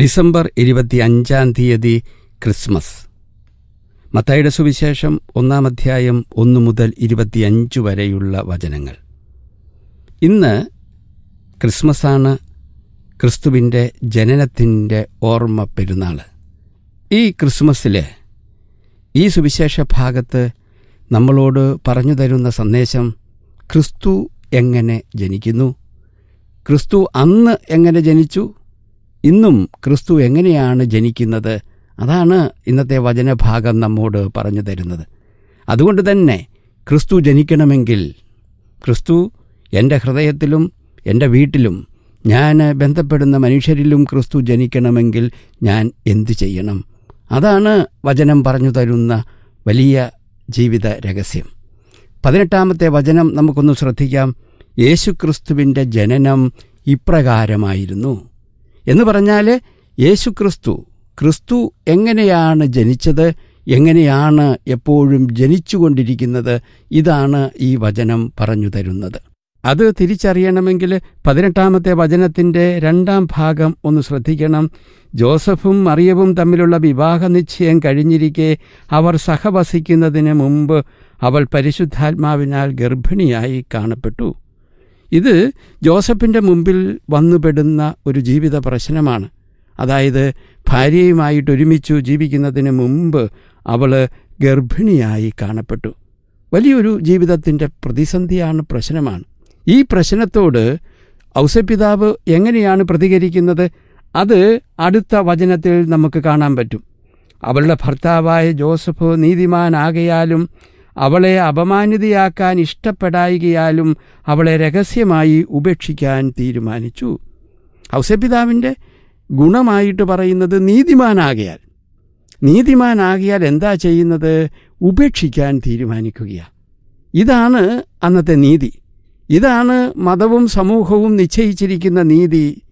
December ഇരുപത്തി അഞ്ചാം തീയതി ക്രിസ്മസ്. മത്തായുടെ സുവിശേഷം ഒന്നാം അധ്യായം ഒന്നു മുതൽ ഇരുപത്തിയഞ്ച് വരെയുള്ള വചനങ്ങൾ. ഇന്ന് ക്രിസ്മസാണ് ക്രിസ്തുവിന്റെ ജനനത്തിന്റെ ഓർമ്മ പെരുന്നാൾ. ഈ ക്രിസ്മസിൽ ഈ സുവിശേഷ ഭാഗത്ത് നമ്മളോട് പറഞ്ഞു തരുന്ന സന്ദേശം ക്രിസ്തു എങ്ങനെ ജനിക്കുന്നു? ക്രിസ്തു അന്ന് എങ്ങനെ ജനിച്ചു? ഇന്നും ക്രിസ്തു എങ്ങനെയാണ് ജനിക്കുന്നത്? അതാണ് ഇന്നത്തെ വചനഭാഗം നമ്മോട് പറഞ്ഞു തരുന്നത്. അതുകൊണ്ട് തന്നെ ക്രിസ്തു ജനിക്കണമെങ്കിൽ ക്രിസ്തു എന്റെ ഹൃദയത്തിലും എന്റെ വീട്ടിലും ഞാൻ ബന്ധപ്പെടുന്ന മനുഷ്യരിലും ക്രിസ്തു ജനിക്കണമെങ്കിൽ ഞാൻ എന്തു ചെയ്യണം? അതാണ് വചനം പറഞ്ഞു തരുന്ന വലിയ ജീവിത രഹസ്യം. പതിനെട്ടാമത്തെ വചനം നമുക്കൊന്ന് ശ്രദ്ധിക്കാം. യേശുക്രിസ്തുവിന്റെ ജനനം ഇപ്രകാരമായിരുന്നു. എന്ന് പറഞ്ഞാൽ യേശുക്രിസ്തു ക്രിസ്തു എങ്ങനെയാണ് ജനിച്ചത് എങ്ങനെയാണ് എപ്പോഴും ജനിച്ചുകൊണ്ടിരിക്കുന്നത് ഇതാണ് ഈ വചനം പറഞ്ഞു തരുന്നത്. അത് തിരിച്ചറിയണമെങ്കിൽ പതിനെട്ടാമത്തെ വചനത്തിന്റെ രണ്ടാം ഭാഗം ഒന്ന് ശ്രദ്ധിക്കണം. ജോസഫും മറിയവും തമ്മിലുള്ള വിവാഹ നിശ്ചയം കഴിഞ്ഞിരിക്കെ അവർ സഹവസിക്കുന്നതിന് മുമ്പ് അവൾ പരിശുദ്ധാത്മാവിനാൽ ഗർഭിണിയായി കാണപ്പെട്ടു. ഇത് ജോസഫിന്റെ മുമ്പിൽ വന്നുപെടുന്ന ഒരു ജീവിത പ്രശ്നമാണ്. അതായത് ഭാര്യയുമായിട്ട് ഒരുമിച്ചു ജീവിക്കുന്നതിന് മുമ്പ് അവൾ ഗർഭിണിയായി കാണപ്പെട്ടു. വലിയൊരു ജീവിതത്തിന്റെ പ്രതിസന്ധിയാണ് പ്രശ്നമാണ്. ഈ പ്രശ്നത്തോട് ഔസപിതാവ് എങ്ങനെയാണ് പ്രതികരിക്കുന്നത്? അത് അടുത്ത വചനത്തിൽ നമുക്ക് കാണാൻ പറ്റും. അവളുടെ ഭർത്താവായ ജോസഫ് നീതിമാനാകയാലും അവളെ അപമാനിതയാക്കാൻ ഇഷ്ടപ്പെടായികയാലും അവളെ രഹസ്യമായി ഉപേക്ഷിക്കാൻ തീരുമാനിച്ചു. ഔസപിതാവിന്റെ ഗുണമായിട്ട് പറയുന്നത് നീതിമാനാകയാൽ. നീതിമാനാകിയാൽ എന്താ ചെയ്യുന്നത്? ഉപേക്ഷിക്കാൻ തീരുമാനിക്കുകയാണ് ഇതാണ് അന്നത്തെ നീതി. ഇതാണ് മതവും സമൂഹവും നിശ്ചയിച്ചിരിക്കുന്ന നീതി.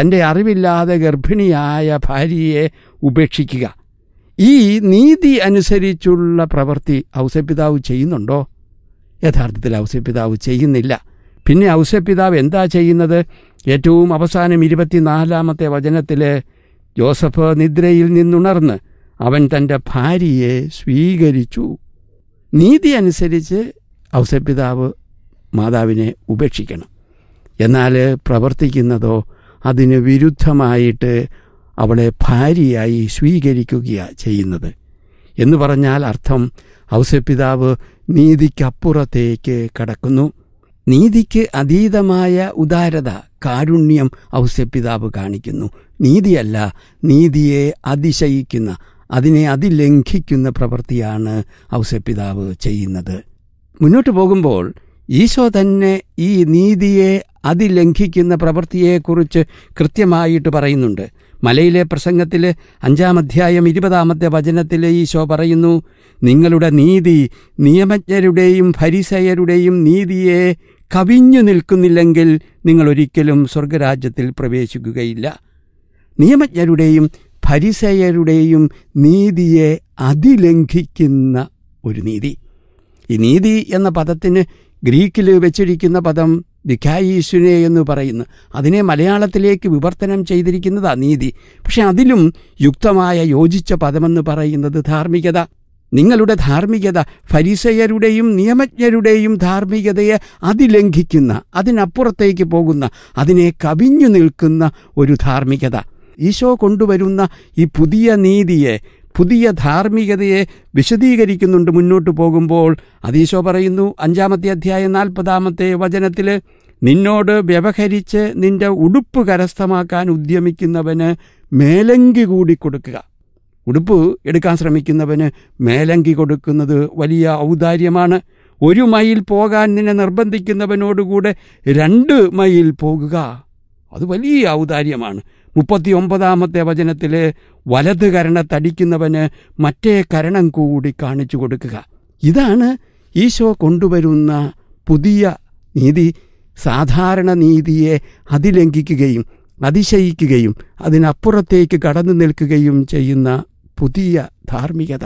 തന്റെ അറിവില്ലാതെ ഗർഭിണിയായ ഭാര്യയെ ഉപേക്ഷിക്കുക. ഈ നീതി അനുസരിച്ചുള്ള പ്രവൃത്തി ഔസപിതാവ് ചെയ്യുന്നുണ്ടോ? യഥാർത്ഥത്തിൽ ഔസപിതാവ് ചെയ്യുന്നില്ല. പിന്നെ ഔസപിതാവ് എന്താ ചെയ്യുന്നത്? ഏറ്റവും അവസാനം ഇരുപത്തിനാലാമത്തെ വചനത്തിൽ ജോസഫ് നിദ്രയിൽ നിന്നുണർന്ന് അവൻ തന്റെ ഭാര്യയെ സ്വീകരിച്ചു. നീതി അനുസരിച്ച് ഔസപിതാവ് മാതാവിനെ ഉപേക്ഷിക്കണം. എന്നാൽ പ്രവർത്തിക്കുന്നതോ അതിന് വിരുദ്ധമായിട്ട് അവളെ ഭാര്യയായി സ്വീകരിക്കുകയാണ് ചെയ്യുന്നത്. എന്ന് പറഞ്ഞാൽ അർത്ഥം ഔസപിതാവ് നീതിക്കപ്പുറത്തേക്ക് കടക്കുന്നു. നീതിക്ക് അതീതമായ ഉദാരത കാരുണ്യം ഔസപിതാവ് കാണിക്കുന്നു. നീതിയല്ല നീതിയെ അതിശയിക്കുന്ന അതിനെ അതിലംഘിക്കുന്ന പ്രവൃത്തിയാണ് ഔസപിതാവ് ചെയ്യുന്നത്. മുന്നോട്ട് പോകുമ്പോൾ ഈശോ തന്നെ ഈ നീതിയെ അതിലംഘിക്കുന്ന പ്രവൃത്തിയെക്കുറിച്ച് കൃത്യമായിട്ട് പറയുന്നുണ്ട്. മലയിലെ പ്രസംഗത്തിൽ അഞ്ചാം അധ്യായം ഇരുപതാമത്തെ വചനത്തിൽ ഈശോ പറയുന്നു നിങ്ങളുടെ നീതി നിയമജ്ഞരുടെയും ഫരിസയരുടെയും നീതിയെ കവിഞ്ഞു നിൽക്കുന്നില്ലെങ്കിൽ നിങ്ങൾ ഒരിക്കലും സ്വർഗരാജ്യത്തിൽ പ്രവേശിക്കുകയില്ല. നിയമജ്ഞരുടെയും ഫരിസയരുടെയും നീതിയെ അതിലംഘിക്കുന്ന ഒരു നീതി. ഈ നീതി എന്ന പദത്തിന് ഗ്രീക്കിൽ വെച്ചിരിക്കുന്ന പദം ദിഖായീശുനെ എന്ന് പറയുന്നു അതിനെ മലയാളത്തിലേക്ക് വിവർത്തനം ചെയ്തിരിക്കുന്നത് അനീതി പക്ഷെ അതിലും യുക്തമായ യോജിച്ച പദമെന്ന് പറയുന്നത് ധാർമ്മികത. നിങ്ങളുടെ ധാർമ്മികത ഫരിസയരുടെയും നിയമജ്ഞരുടെയും ധാർമ്മികതയെ അതിലംഘിക്കുന്ന അതിനപ്പുറത്തേക്ക് പോകുന്ന അതിനെ കവിഞ്ഞു നിൽക്കുന്ന ഒരു ധാർമ്മികത. ഈശോ കൊണ്ടുവരുന്ന ഈ പുതിയ നീതിയെ പുതിയ ധാർമ്മികതയെ വിശദീകരിക്കുന്നുണ്ട് മുന്നോട്ട് പോകുമ്പോൾ. അതീശോ പറയുന്നു അഞ്ചാമത്തെ അധ്യായം നാൽപ്പതാമത്തെ വചനത്തിൽ നിന്നോട് വ്യവഹരിച്ച് നിന്റെ ഉടുപ്പ് കരസ്ഥമാക്കാൻ ഉദ്യമിക്കുന്നവന് മേലങ്കി കൂടി കൊടുക്കുക. ഉടുപ്പ് എടുക്കാൻ ശ്രമിക്കുന്നവന് മേലങ്കി കൊടുക്കുന്നത് വലിയ ഔദാര്യമാണ്. ഒരു മൈൽ പോകാൻ നിന്നെ നിർബന്ധിക്കുന്നവനോടുകൂടെ രണ്ട് മൈൽ പോകുക. അത് വലിയ ഔദാര്യമാണ്. മുപ്പത്തി ഒമ്പതാമത്തെ വചനത്തിൽ വലത് കരണത്തടിക്കുന്നവന് മറ്റേ കരണം കൂടി കാണിച്ചു കൊടുക്കുക. ഇതാണ് ഈശോ കൊണ്ടുവരുന്ന പുതിയ നീതി. സാധാരണ നീതിയെ അതിലംഘിക്കുകയും അതിശയിക്കുകയും അതിനപ്പുറത്തേക്ക് കടന്നു നിൽക്കുകയും ചെയ്യുന്ന പുതിയ ധാർമ്മികത.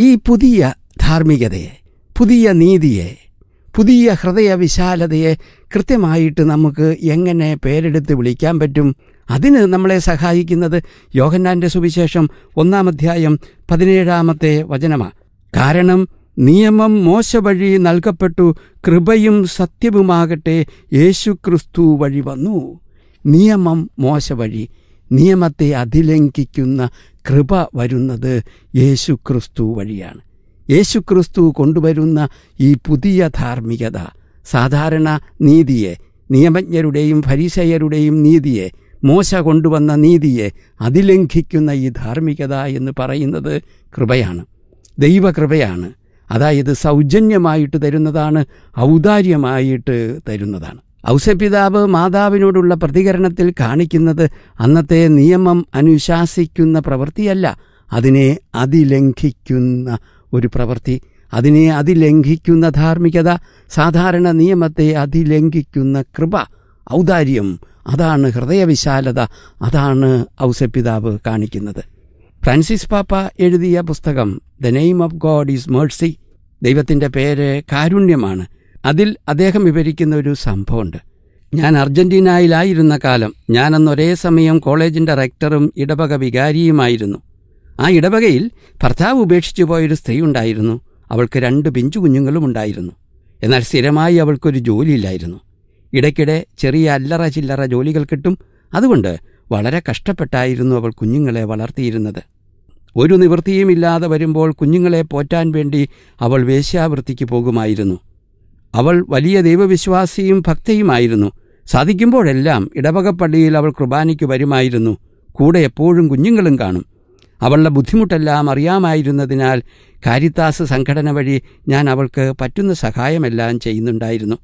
ഈ പുതിയ ധാർമ്മികതയെ പുതിയ നീതിയെ പുതിയ ഹൃദയ വിശാലതയെ കൃത്യമായിട്ട് നമുക്ക് എങ്ങനെ പേരെടുത്ത് വിളിക്കാൻ പറ്റും? അതിന് നമ്മളെ സഹായിക്കുന്നത് യോഹന്നാന്റെ സുവിശേഷം ഒന്നാം അധ്യായം പതിനേഴാമത്തെ വചനമാണ് കാരണം നിയമം മോശ വഴി നൽകപ്പെട്ടു കൃപയും സത്യവുമാകട്ടെ യേശു ക്രിസ്തു വഴി വന്നു. നിയമം മോശ വഴി നിയമത്തെ അതിലംഘിക്കുന്ന കൃപ വരുന്നത് യേശു ക്രിസ്തു വഴിയാണ്. യേശു ക്രിസ്തു കൊണ്ടുവരുന്ന ഈ പുതിയ ധാർമ്മികത സാധാരണ നീതിയെ നിയമജ്ഞരുടെയും ഫരിസയരുടെയും നീതിയെ മോശ കൊണ്ടുവന്ന നീതിയെ അതിലംഘിക്കുന്ന ഈ ധാർമ്മികത എന്ന് പറയുന്നത് കൃപയാണ്. ദൈവകൃപയാണ്. അതായത് സൗജന്യമായിട്ട് തരുന്നതാണ് ഔദാര്യമായിട്ട് തരുന്നതാണ്. ഔസപിതാവ് മാതാവിനോടുള്ള പ്രതികരണത്തിൽ കാണിക്കുന്നത് അന്നത്തെ നിയമം അനുശാസിക്കുന്ന പ്രവൃത്തിയല്ല. അതിനെ അതിലംഘിക്കുന്ന ഒരു പ്രവൃത്തി. അതിനെ അതിലംഘിക്കുന്ന ധാർമ്മികത സാധാരണ നിയമത്തെ അതിലംഘിക്കുന്ന കൃപ. ഔദാര്യം അതാണ് ഹൃദയവിശാലത അതാണ് ഔസപിതാവ് കാണിക്കുന്നത്. ഫ്രാൻസിസ് പാപ്പ എഴുതിയ പുസ്തകം the name of God is mercy ദൈവത്തിന്റെ പേര് കാരുണ്യമാണ്. അതിൽ അദ്ദേഹം വിവരിക്കുന്ന ഒരു സംഭവമുണ്ട്. ഞാൻ അർജന്റീനയിലായിരുന്ന കാലം ഞാനന്ന് ഒരേ സമയം കോളേജിന്റെ റെക്ടറും ഇടവക വികാരിയുമായിരുന്നു. ആ ഇടവകയിൽ ഭർത്താവ് ഉപേക്ഷിച്ചു പോയൊരു സ്ത്രീ ഉണ്ടായിരുന്നു അവൾക്ക് രണ്ട് പിഞ്ചു കുഞ്ഞുങ്ങളും ഉണ്ടായിരുന്നു എന്നാൽ സ്ഥിരമായി അവൾക്കൊരു ജോലിയില്ലായിരുന്നു. ഇടയ്ക്കിടെ ചെറിയ അല്ലറ ചില്ലറ ജോലികൾ കിട്ടും. അതുകൊണ്ട് വളരെ കഷ്ടപ്പെട്ടായിരുന്നു അവൾ കുഞ്ഞുങ്ങളെ വളർത്തിയിരുന്നത്. ഒരു നിവൃത്തിയും ഇല്ലാതെ വരുമ്പോൾ കുഞ്ഞുങ്ങളെ പോറ്റാൻ വേണ്ടി അവൾ വേശ്യാവൃത്തിക്ക് പോകുമായിരുന്നു. അവൾ വലിയ ദൈവവിശ്വാസിയും ഭക്തയുമായിരുന്നു. സാധിക്കുമ്പോഴെല്ലാം ഇടവകപ്പള്ളിയിൽ അവൾ കുർബാനയ്ക്ക് വരുമായിരുന്നു. കൂടെ എപ്പോഴും കുഞ്ഞുങ്ങളും കാണും. അവളുടെ ബുദ്ധിമുട്ടെല്ലാം അറിയാമായിരുന്നതിനാൽ കാരിത്താസ് സംഘടന വഴി ഞാൻ അവൾക്ക് പറ്റുന്ന സഹായമെല്ലാം ചെയ്യുന്നുണ്ടായിരുന്നു.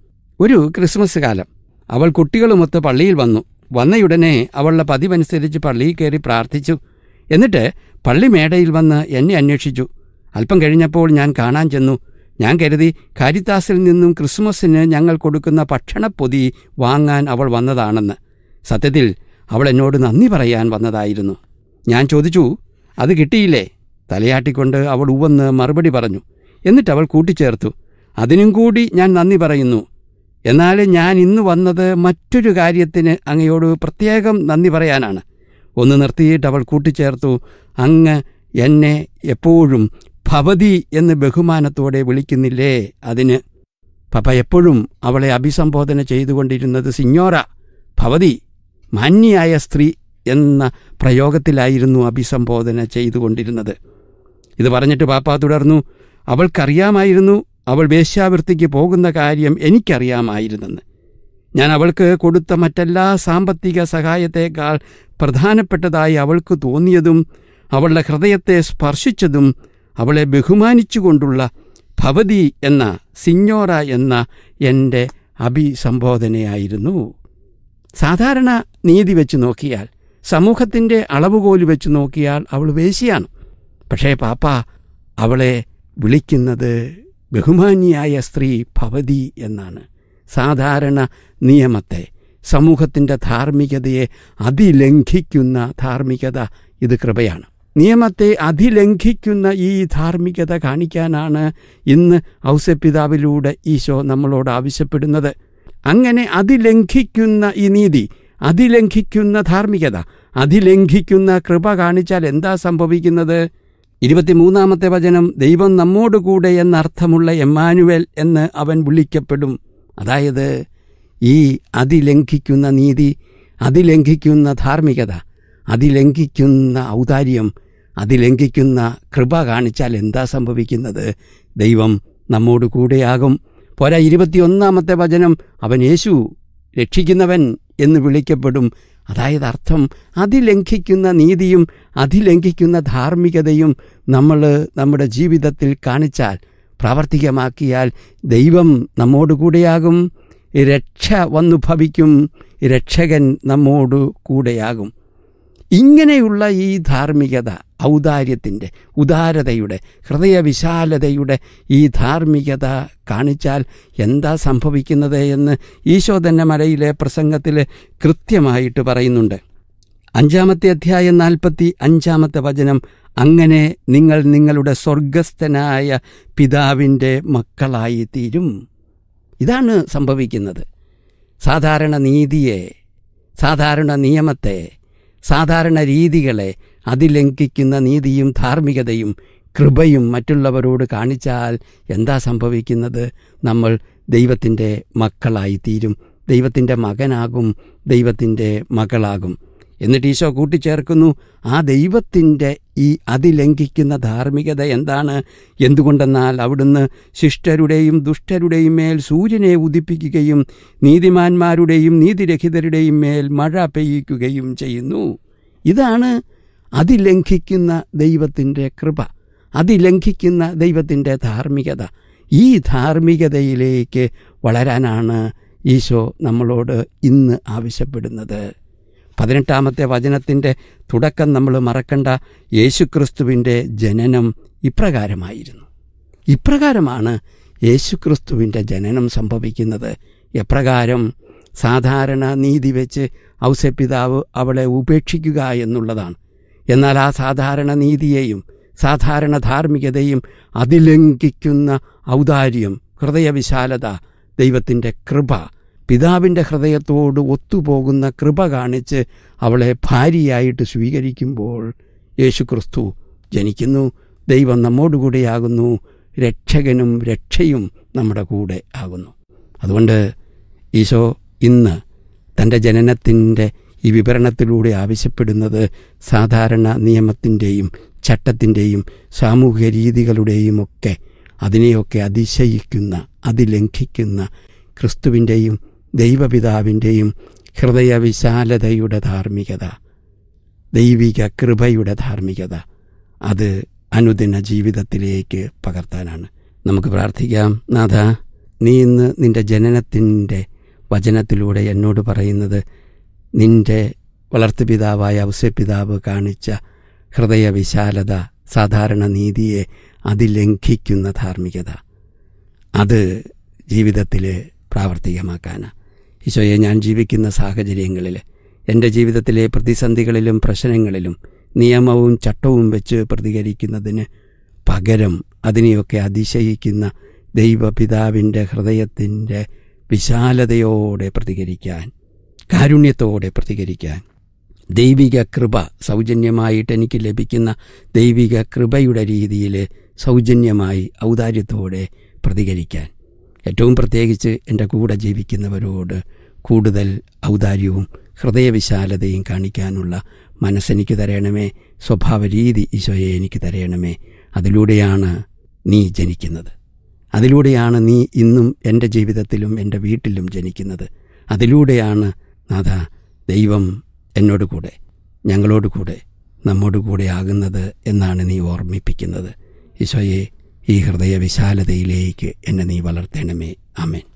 ഒരു ക്രിസ്മസ് കാലം. അവൾ കുട്ടികളുമൊത്ത് പള്ളിയിൽ വന്നു. വന്നയുടനെ അവളുടെ പതിവനുസരിച്ച് പള്ളിയിൽ കയറി പ്രാർത്ഥിച്ചു. എന്നിട്ട് പള്ളി മേടയിൽ വന്ന് എന്നെ അന്വേഷിച്ചു. അല്പം കഴിഞ്ഞപ്പോൾ ഞാൻ കാണാൻ ചെന്നു. ഞാൻ കരുതി കാരിത്താസിൽ നിന്നും ക്രിസ്മസിന് ഞങ്ങൾ കൊടുക്കുന്ന ഭക്ഷണപ്പൊതി വാങ്ങാൻ അവൾ വന്നതാണെന്ന്. സത്യത്തിൽ അവൾ എന്നോട് നന്ദി പറയാൻ വന്നതായിരുന്നു. ഞാൻ ചോദിച്ചു അത് കിട്ടിയില്ലേ? തലയാട്ടിക്കൊണ്ട് അവൾ ഉവന്ന് മറുപടി പറഞ്ഞു. എന്നിട്ട് അവൾ കൂട്ടിച്ചേർത്തു. അതിനും കൂടി ഞാൻ നന്ദി പറയുന്നു. എന്നാൽ ഞാൻ ഇന്ന് വന്നത് മറ്റൊരു കാര്യത്തിന് അങ്ങയോട് പ്രത്യേകം നന്ദി പറയാനാണ്. ഒന്ന് നിർത്തിയിട്ട് അവൾ കൂട്ടിച്ചേർത്തു. അങ്ങ് എന്നെ എപ്പോഴും ഭവതി എന്ന് ബഹുമാനത്തോടെ വിളിക്കുന്നില്ലേ അതിന്? പപ്പ എപ്പോഴും അവളെ അഭിസംബോധന ചെയ്തുകൊണ്ടിരുന്നത് സിഞ്ഞോറ ഭവതി മാന്യായ സ്ത്രീ എന്ന പ്രയോഗത്തിലായിരുന്നു അഭിസംബോധന ചെയ്തുകൊണ്ടിരുന്നത്. ഇത് പറഞ്ഞിട്ട് പാപ്പ തുടർന്നു. അവൾക്കറിയാമായിരുന്നു അവൾ വേശ്യാവൃത്തിക്ക് പോകുന്ന കാര്യം എനിക്കറിയാമായിരുന്നെന്ന്. ഞാൻ അവൾക്ക് കൊടുത്ത മറ്റെല്ലാ സാമ്പത്തിക സഹായത്തേക്കാൾ പ്രധാനപ്പെട്ടതായി അവൾക്ക് തോന്നിയതും അവളുടെ ഹൃദയത്തെ സ്പർശിച്ചതും അവളെ ബഹുമാനിച്ചുകൊണ്ടുള്ള ഭവതി എന്ന സിഞ്ഞോറ എന്ന എന്റെ അഭിസംബോധനയായിരുന്നു. സാധാരണ നീതി വെച്ച് നോക്കിയാൽ സമൂഹത്തിന്റെ അളവുകോൽ വെച്ച് നോക്കിയാൽ അവൾ വേശിയാണ് പക്ഷേ പാപ്പ അവളെ വിളിക്കുന്നത് ബഹുമാനിയായ സ്ത്രീ ഭവതി എന്നാണ്. സാധാരണ നിയമത്തെ സമൂഹത്തിന്റെ ധാർമ്മികതയെ അതിലംഘിക്കുന്ന ധാർമ്മികത ഇത് കൃപയാണ്. നിയമത്തെ അതിലംഘിക്കുന്ന ഈ ധാർമ്മികത കാണിക്കാനാണ് ഇന്ന് ഔസപിതാവിലൂടെ ഈശോ നമ്മളോട് ആവശ്യപ്പെടുന്നത്. അങ്ങനെ അതിലംഘിക്കുന്ന ഈ നീതി അതിലംഘിക്കുന്ന ധാർമ്മികത അതിലംഘിക്കുന്ന കൃപ കാണിച്ചാൽ എന്താ സംഭവിക്കുന്നത്? ഇരുപത്തിമൂന്നാമത്തെ വചനം ദൈവം നമ്മോട് നമ്മോടുകൂടെ എന്നർത്ഥമുള്ള എമ്മാനുവൽ എന്ന് അവൻ വിളിക്കപ്പെടും. അതായത് ഈ അതിലംഘിക്കുന്ന നീതി അതിലംഘിക്കുന്ന ധാർമ്മികത അതിലംഘിക്കുന്ന ഔദാര്യം അതിലംഘിക്കുന്ന കൃപ കാണിച്ചാൽ എന്താ സംഭവിക്കുന്നത്? ദൈവം നമ്മോട് കൂടെയാകും. പോരാ ഇരുപത്തിയൊന്നാമത്തെ വചനം അവൻ യേശു രക്ഷിക്കുന്നവൻ എന്ന് വിളിക്കപ്പെടും. അതായത് അർത്ഥം അതിലംഘിക്കുന്ന നീതിയും അതിലംഘിക്കുന്ന ധാർമ്മികതയും നമ്മൾ നമ്മുടെ ജീവിതത്തിൽ കാണിച്ചാൽ പ്രാവർത്തികമാക്കിയാൽ ദൈവം നമ്മോടുകൂടെയാകും രക്ഷ വന്നു ഭവിക്കും രക്ഷകൻ നമ്മോടു കൂടെയാകും ഇങ്ങനെയുള്ള ഈ ധാർമ്മികത ഔദാര്യത്തിന്റെ ഉദാരതയുടെ ഹൃദയവിശാലതയുടെ ഈ ധാർമ്മികത കാണിച്ചാൽ എന്താ സംഭവിക്കുന്നത് എന്ന് ഈശോ തന്നെ മലയിലെ പ്രസംഗത്തിൽ കൃത്യമായിട്ട് പറയുന്നുണ്ട്. അഞ്ചാമത്തെ അധ്യായം നാൽപ്പത്തി അഞ്ചാമത്തെ വചനം അങ്ങനെ നിങ്ങൾ നിങ്ങളുടെ സ്വർഗസ്ഥനായ പിതാവിന്റെ മക്കളായി തീരും ഇതാണ് സംഭവിക്കുന്നത്. സാധാരണ നീതിയെ സാധാരണ നിയമത്തെ സാധാരണ രീതികളെ അതിലംഘിക്കുന്ന നീതിയും ധാർമ്മികതയും കൃപയും മറ്റുള്ളവരോട് കാണിച്ചാൽ എന്താ സംഭവിക്കുന്നത്? നമ്മൾ ദൈവത്തിന്റെ മക്കളായി തീരും ദൈവത്തിന്റെ മകനാകും. ദൈവത്തിന്റെ മകളാകും. എന്നിട്ട് ഈശോ കൂട്ടിച്ചേർക്കുന്നു. ആ ദൈവത്തിന്റെ ഈ അതിലംഘിക്കുന്ന ധാർമ്മികത എന്താണ്? എന്തുകൊണ്ടെന്നാൽ അവിടുന്ന് ശിഷ്ടരുടെയും ദുഷ്ടരുടെയും മേൽ സൂര്യനെ ഉദിപ്പിക്കുകയും നീതിമാന്മാരുടെയും നീതിരഹിതരുടെയും മേൽ മഴ പെയ്യിക്കുകയും ചെയ്യുന്നു. ഇതാണ് അതിലംഘിക്കുന്ന ദൈവത്തിന്റെ കൃപ. അതിലംഘിക്കുന്ന ദൈവത്തിന്റെ ധാർമ്മികത. ഈ ധാർമ്മികതയിലേക്ക് വളരാനാണ് ഈശോ നമ്മളോട് ഇന്ന് ആവശ്യപ്പെടുന്നത്. പതിനെട്ടാമത്തെ വചനത്തിന്റെ തുടക്കം നമ്മൾ മറക്കണ്ട. യേശുക്രിസ്തുവിന്റെ ജനനം ഇപ്രകാരമായിരുന്നു. ഇപ്രകാരമാണ് യേശുക്രിസ്തുവിന്റെ ജനനം സംഭവിക്കുന്നത്. എപ്രകാരം? സാധാരണ നീതി വെച്ച് ഔസപിതാവ് അവളെ ഉപേക്ഷിക്കുക എന്നുള്ളതാണ്. എന്നാൽ ആ സാധാരണ നീതിയെയും സാധാരണ ധാർമ്മികതയും അതിലംഘിക്കുന്ന ഔദാര്യം ഹൃദയവിശാലത ദൈവത്തിന്റെ കൃപ പിതാവിന്റെ ഹൃദയത്തോട് ഒത്തുപോകുന്ന കൃപ കാണിച്ച് അവളെ ഭാര്യയായിട്ട് സ്വീകരിക്കുമ്പോൾ യേശുക്രിസ്തു ജനിക്കുന്നു. ദൈവം നമ്മോടുകൂടെയാകുന്നു. രക്ഷകനും രക്ഷയും നമ്മുടെ കൂടെ ആകുന്നു. അതുകൊണ്ട് ഈശോ ഇന്ന് തന്റെ ജനനത്തിന്റെ ഈ വിവരണത്തിലൂടെ ആവശ്യപ്പെടുന്നത് സാധാരണ നിയമത്തിന്റെയും ചട്ടത്തിന്റെയും സാമൂഹ്യ രീതികളുടെയും ഒക്കെ അതിനെയൊക്കെ അതിശയിക്കുന്ന അതിലംഘിക്കുന്ന ക്രിസ്തുവിന്റെയും ദൈവപിതാവിന്റെയും ഹൃദയവിശാലതയുടെ ധാർമ്മികത ദൈവിക കൃപയുടെ ധാർമ്മികത അത് അനുദിന ജീവിതത്തിലേക്ക് പകർത്താനാണ്. നമുക്ക് പ്രാർത്ഥിക്കാം. നാഥ നീ ഇന്ന് നിന്റെ ജനനത്തിന്റെ വചനത്തിലൂടെ എന്നോട് പറയുന്നത് നിന്റെ വളർത്തുപിതാവായ ഔസ്യപിതാവ് കാണിച്ച ഹൃദയവിശാലത സാധാരണ നീതിയെ അതിലംഘിക്കുന്ന ധാർമ്മികത അത് ജീവിതത്തിൽ പ്രാവർത്തികമാക്കാനാണ്. ഈശോയെ ഞാൻ ജീവിക്കുന്ന സാഹചര്യങ്ങളിൽ എന്റെ ജീവിതത്തിലെ പ്രതിസന്ധികളിലും പ്രശ്നങ്ങളിലും നിയമവും ചട്ടവും വെച്ച് പ്രതികരിക്കുന്നതിന് പകരം അതിനെയൊക്കെ അതിശയിക്കുന്ന ദൈവപിതാവിന്റെ ഹൃദയത്തിന്റെ വിശാലതയോടെ പ്രതികരിക്കാൻ കാരുണ്യത്തോടെ പ്രതികരിക്കാൻ ദൈവിക കൃപ സൗജന്യമായിട്ട് എനിക്ക് ലഭിക്കുന്ന ദൈവിക കൃപയുടെ രീതിയിൽ സൗജന്യമായി ഔദാര്യത്തോടെ പ്രതികരിക്കാൻ. ഏറ്റവും പ്രത്യേകിച്ച് എന്റെ കൂടെ ജീവിക്കുന്നവരോട് കൂടുതൽ ഔദാര്യവും ഹൃദയവിശാലതയും കാണിക്കാനുള്ള മനസ്സെനിക്ക് തരയണമേ സ്വഭാവ രീതി ഈശോയെ എനിക്ക് തരയണമേ അതിലൂടെയാണ് നീ ജനിക്കുന്നത്. അതിലൂടെയാണ് നീ ഇന്നും എന്റെ ജീവിതത്തിലും എന്റെ വീട്ടിലും ജനിക്കുന്നത്. അതിലൂടെയാണ് നാഥ ദൈവം എന്നോട് കൂടെ ഞങ്ങളോട് കൂടെ നമ്മോട് കൂടെ ആകുന്നത് എന്നാണ് നീ ഓർമ്മിപ്പിക്കുന്നത്. ഈശോയെ ഈ ഹൃദയ വിശാലതയിലേക്ക് എന്നെ നീ വളർത്തണമേ. ആമേൻ.